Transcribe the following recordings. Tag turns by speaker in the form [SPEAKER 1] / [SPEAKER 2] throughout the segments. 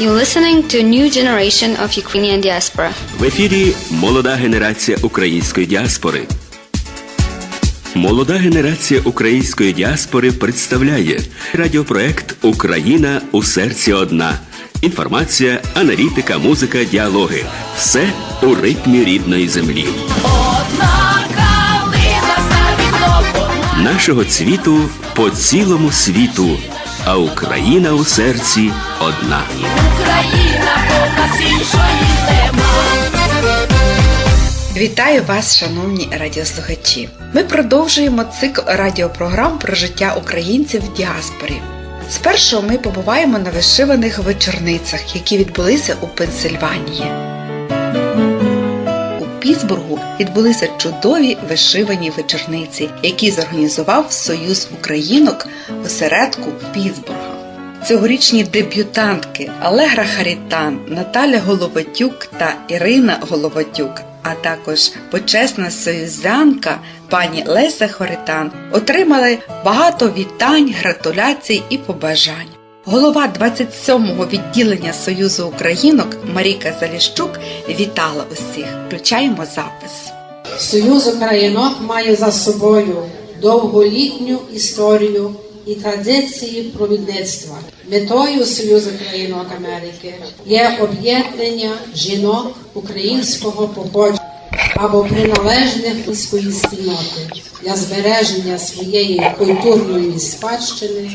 [SPEAKER 1] You're listening to a new generation of Ukrainian diaspora.
[SPEAKER 2] В ефірі молода генерація української діаспори. Молода генерація української діаспори представляє радіопроект Україна у серці одна. Інформація, аналітика, музика, діалоги. Все у ритмі рідної землі.
[SPEAKER 3] Одна калина
[SPEAKER 2] Нашого цвіту по цілому світу. А Україна у серці одна.
[SPEAKER 3] Україна, нас іншої нема.
[SPEAKER 4] Вітаю вас, шановні радіослухачі. Ми продовжуємо цикл радіопрограм про життя українців в діаспорі. Спершу ми побуваємо на вишиваних вечорницях, які відбулися у Пенсильванії. Пітсбургу відбулися чудові вишивані вечорниці, які зорганізував Союз Українок осередку Пітсбурга. Цьогорічні дебютантки Алегра Харітан, Наталя Головатюк та Ірина Головатюк, а також почесна союзянка пані Леся Хоритан отримали багато вітань, гратуляцій і побажань. Голова 27-го відділення Союзу Українок Маріка Заліщук вітала усіх. Включаємо запис.
[SPEAKER 5] Союз Українок має за собою довголітню історію і традиції провідництва. Метою Союзу Українок Америки є об'єднання жінок українського походження або приналежних міської спільноти для збереження своєї культурної спадщини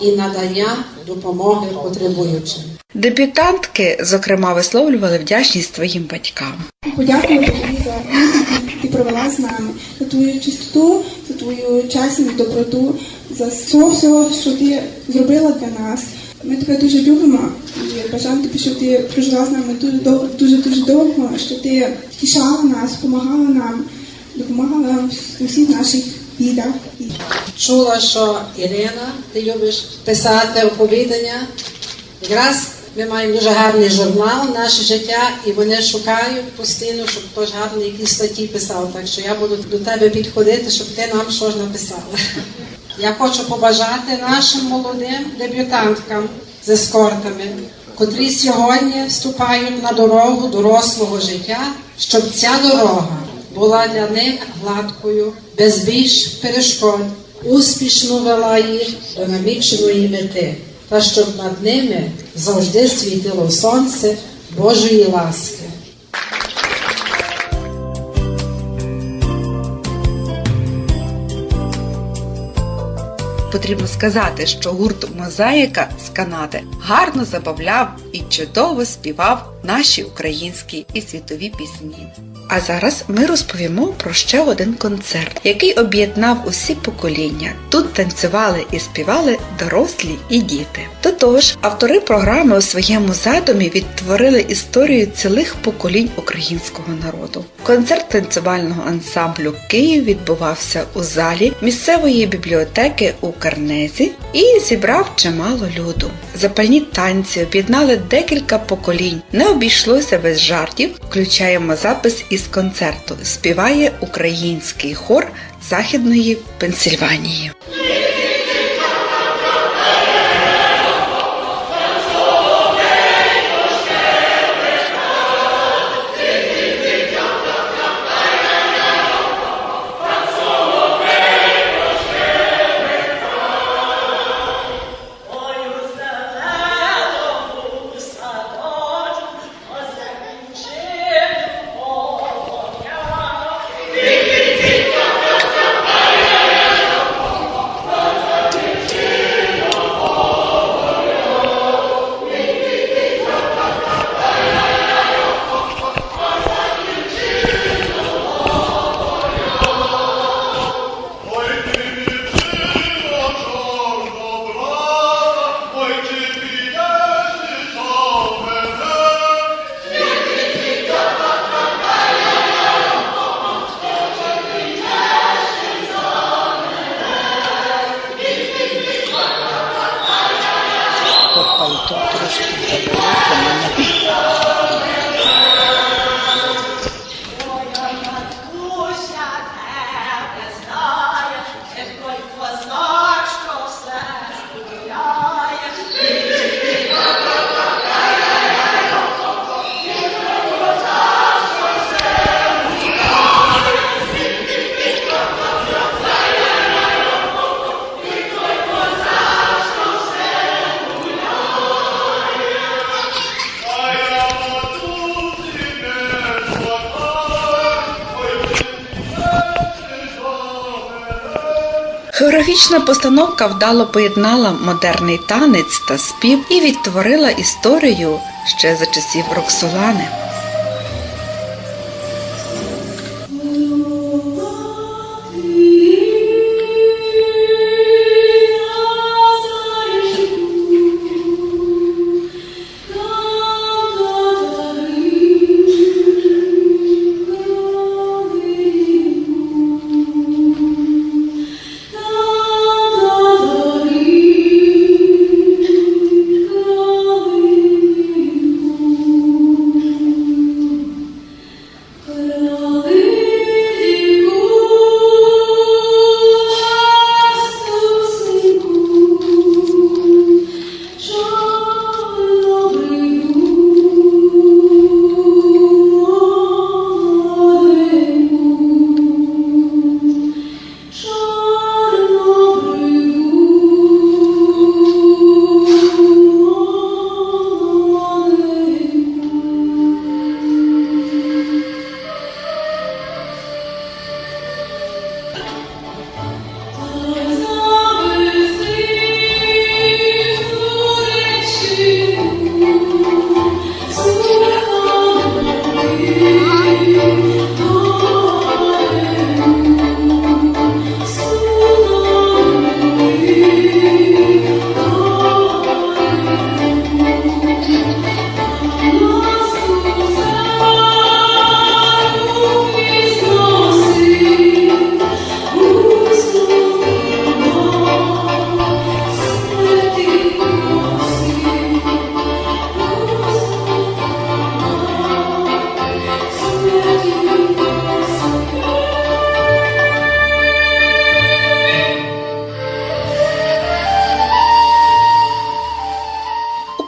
[SPEAKER 5] і надання допомоги потребуючим.
[SPEAKER 4] Дебютантки, зокрема, висловлювали вдячність своїм батькам.
[SPEAKER 6] подякувати тобі за ти провела з нами, за твою чистоту, за твою чесність, доброту, за все, всього, що ти зробила для нас. Ми тебе дуже любимо і бажаємо тобі, щоб ти прожила з нами дуже довго, дуже дуже довго, що ти втішала нас, допомагала нам, допомагала нам у всіх наших бідах.
[SPEAKER 5] Чула, що Ірина, ти любиш писати оповідання. Якраз ми маємо дуже гарний журнал наше життя, і вони шукають постійно, щоб хтось гарні якісь статті писав. Так що я буду до тебе підходити, щоб ти нам щось написала. Я хочу побажати нашим молодим дебютанткам з ескортами, котрі сьогодні вступають на дорогу дорослого життя, щоб ця дорога була для них гладкою, без більш перешкод, успішно вела їх до наміченої мети, та щоб над ними завжди світило сонце Божої ласки.
[SPEAKER 4] Потрібно сказати, що гурт Мозаїка з Канади гарно забавляв і чудово співав наші українські і світові пісні. А зараз ми розповімо про ще один концерт, який об'єднав усі покоління. Тут танцювали і співали дорослі і діти. До того ж, автори програми у своєму задумі відтворили історію цілих поколінь українського народу. Концерт танцювального ансамблю Київ відбувався у залі місцевої бібліотеки у Карнезі і зібрав чимало люду. Запальні танці об'єднали декілька поколінь. Не обійшлося без жартів. Включаємо запис із концерту. Співає український хор Західної Пенсильванії.
[SPEAKER 3] todos.
[SPEAKER 4] Хореографічна постановка вдало поєднала модерний танець та спів і відтворила історію ще за часів Роксолани.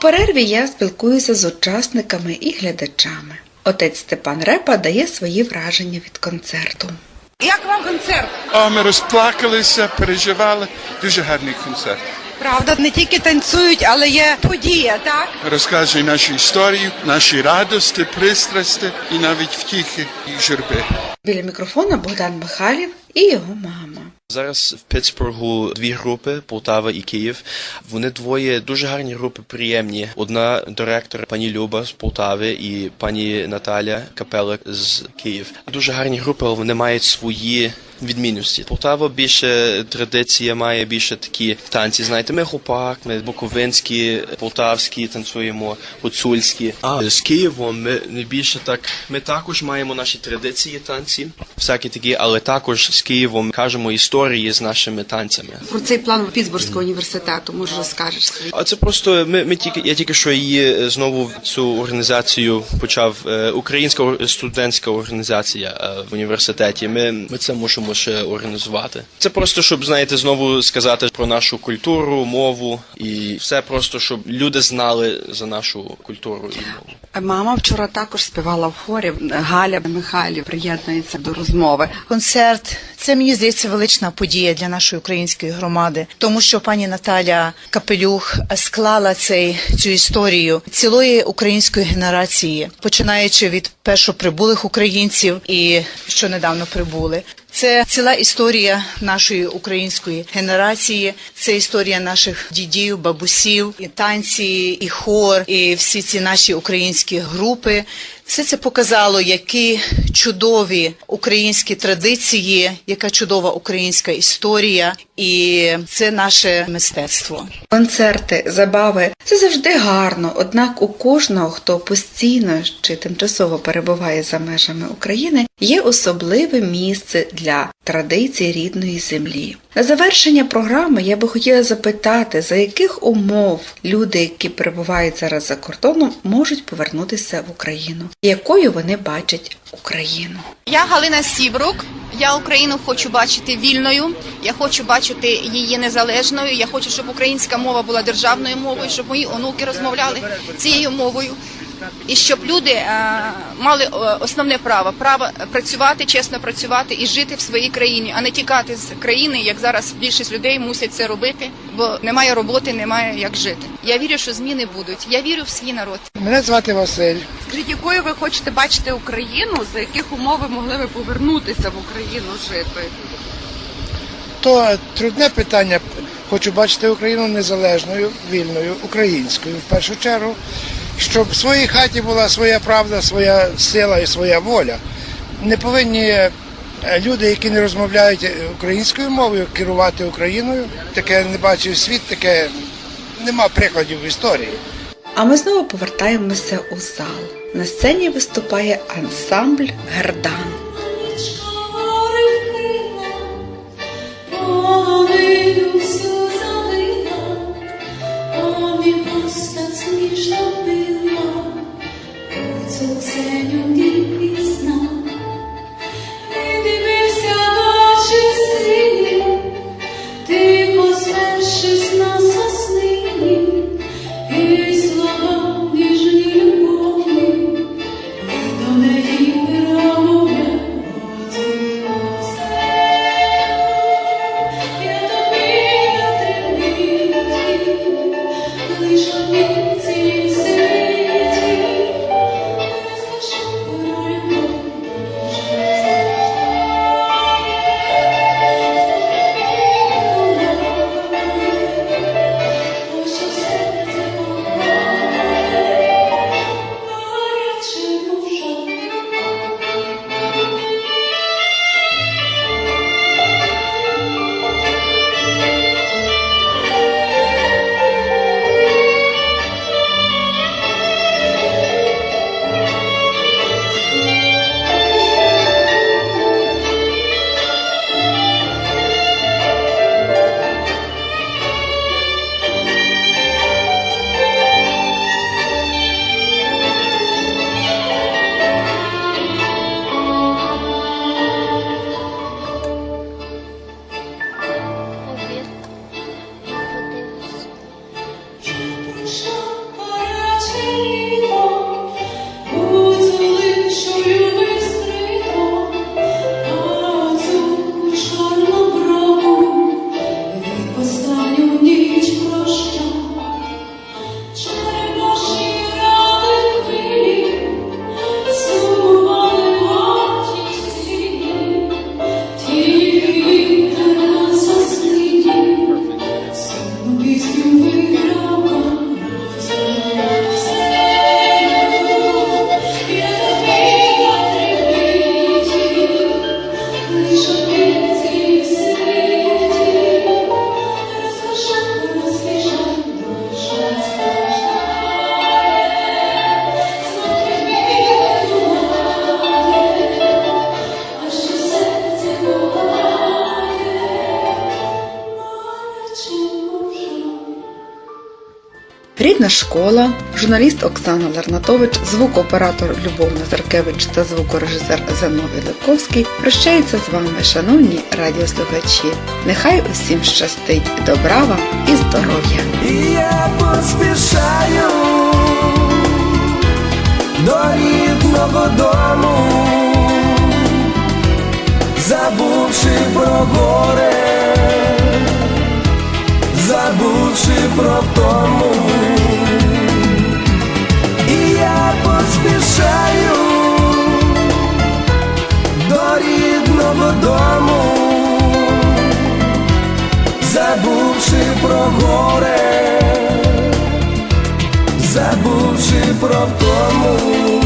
[SPEAKER 4] Перерві я спілкуюся з учасниками і глядачами. Отець Степан Репа дає свої враження від концерту.
[SPEAKER 7] Як вам концерт?
[SPEAKER 8] О, ми розплакалися, переживали. Дуже гарний концерт.
[SPEAKER 7] Правда, не тільки танцюють, але є подія, так?
[SPEAKER 8] Розказує нашу історію, наші радості, пристрасті і навіть втіхи і журби.
[SPEAKER 4] Біля мікрофона Богдан Михайлів і його мама.
[SPEAKER 9] Зараз в Питтсбургу дві групи Полтава і Київ. Вони двоє дуже гарні групи, приємні. Одна директор пані Люба з Полтави і пані Наталя Капелик з Київ. Дуже гарні групи, але вони мають свої. Відмінності Полтава більше традиція має більше такі танці. Знаєте, ми хлопак, ми буковинські, полтавські танцюємо, гуцульські. А з Києвом ми не більше так. Ми також маємо наші традиції танці, всякі такі, але також з Києвом кажемо історії з нашими танцями.
[SPEAKER 7] Про цей план Пітсбурзького університету, може, розкажеш свій.
[SPEAKER 9] А це просто ми, ми тільки я тільки що її е, знову цю організацію почав. е, Українська студентська організація е, в університеті. Ми, ми це мусимо ще організувати. Це просто щоб знаєте знову сказати про нашу культуру, мову і все просто, щоб люди знали за нашу культуру і мову.
[SPEAKER 7] Мама вчора також співала в хорі. Галя Михайлів приєднується до розмови.
[SPEAKER 10] Концерт це мені здається велична подія для нашої української громади, тому що пані Наталя Капелюх склала цей цю історію цілої української генерації, починаючи від першоприбулих українців і що недавно прибули. Це ціла історія нашої української генерації, це історія наших дідів, бабусів, і танці, і хор, і всі ці наші українські групи. Все це показало, які чудові українські традиції, яка чудова українська історія, і це наше мистецтво.
[SPEAKER 4] Концерти, забави це завжди гарно, однак у кожного, хто постійно чи тимчасово перебуває за межами України, є особливе місце для традицій рідної землі. На завершення програми я би хотіла запитати, за яких умов люди, які перебувають зараз за кордоном, можуть повернутися в Україну, якою вони бачать Україну.
[SPEAKER 1] Я Галина Сібрук. Я Україну хочу бачити вільною. Я хочу бачити її незалежною. Я хочу, щоб українська мова була державною мовою, щоб мої онуки розмовляли цією мовою. І щоб люди е, мали е, основне право право працювати, чесно працювати і жити в своїй країні, а не тікати з країни, як зараз більшість людей мусять це робити, бо немає роботи, немає як жити. Я вірю, що зміни будуть. Я вірю в свій народ.
[SPEAKER 11] Мене звати Василь.
[SPEAKER 7] Скажіть, якою ви хочете бачити Україну, за яких умов ви могли би повернутися в Україну жити?
[SPEAKER 11] то трудне питання. Хочу бачити Україну незалежною, вільною, українською в першу чергу, щоб в своїй хаті була своя правда, своя сила і своя воля. Не повинні е, люди, які не розмовляють українською мовою, керувати Україною. Таке не бачив світ, таке нема прикладів в історії.
[SPEAKER 1] А ми знову повертаємося у зал. На сцені виступає ансамбль Гердан. Школа, журналіст Оксана Ларнатович, звукооператор Любов Назаркевич та звукорежисер Зановій Левковський прощаються з вами, шановні радіослухачі. Нехай усім щастить, добра вам і здоров'я!
[SPEAKER 12] І я поспішаю до рідного дому, забувши про горе, забувши про втому. І я поспішаю до рідного дому, забувши про горе, забувши про втому.